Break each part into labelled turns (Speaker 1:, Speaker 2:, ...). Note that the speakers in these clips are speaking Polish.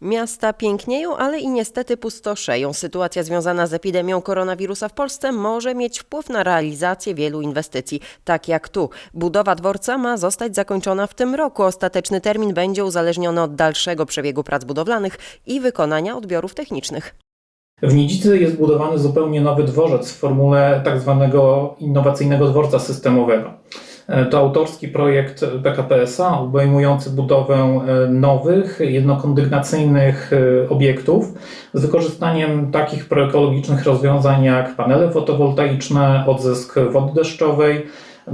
Speaker 1: Miasta pięknieją, ale i niestety pustoszeją. Sytuacja związana z epidemią koronawirusa w Polsce może mieć wpływ na realizację wielu inwestycji. Tak jak tu. Budowa dworca ma zostać zakończona w tym roku. Ostateczny termin będzie uzależniony od dalszego przebiegu prac budowlanych i wykonania odbiorów technicznych.
Speaker 2: W Nidzicy jest budowany zupełnie nowy dworzec w formule tak zwanego innowacyjnego dworca systemowego. E, To autorski projekt PKP SA obejmujący budowę e, nowych, jednokondygnacyjnych e, obiektów z wykorzystaniem takich proekologicznych rozwiązań jak panele fotowoltaiczne, odzysk wody deszczowej,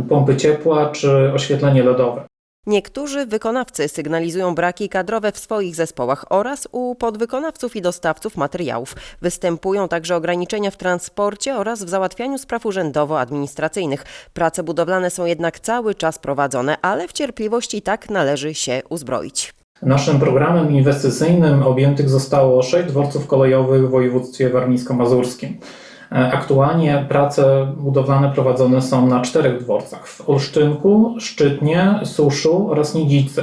Speaker 2: pompy ciepła czy oświetlenie LEDowe.
Speaker 1: Niektórzy wykonawcy sygnalizują braki kadrowe w swoich zespołach oraz u podwykonawców i dostawców materiałów. Występują także ograniczenia w transporcie oraz w załatwianiu spraw urzędowo-administracyjnych. Prace budowlane są jednak cały czas prowadzone, ale w cierpliwości tak należy się uzbroić.
Speaker 2: Naszym programem inwestycyjnym objętych zostało sześć dworców kolejowych w województwie warmińsko-mazurskim. E, Aktualnie prace budowlane prowadzone są na czterech dworcach w Olsztynku, Szczytnie, Suszu oraz Nidzicy.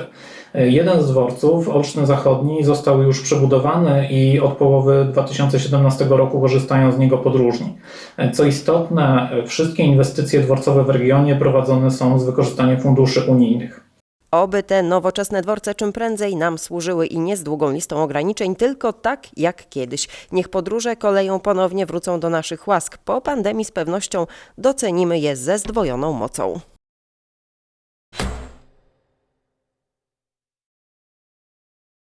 Speaker 2: E, Jeden z dworców, Olsztyn Zachodni, został już przebudowany i od połowy 2017 roku korzystają z niego podróżni. E, Co istotne, wszystkie inwestycje dworcowe w regionie prowadzone są z wykorzystaniem funduszy unijnych.
Speaker 1: Oby te nowoczesne dworce czym prędzej nam służyły i nie z długą listą ograniczeń, tylko tak jak kiedyś. Niech podróże koleją ponownie wrócą do naszych łask. Po pandemii z pewnością docenimy je ze zdwojoną mocą.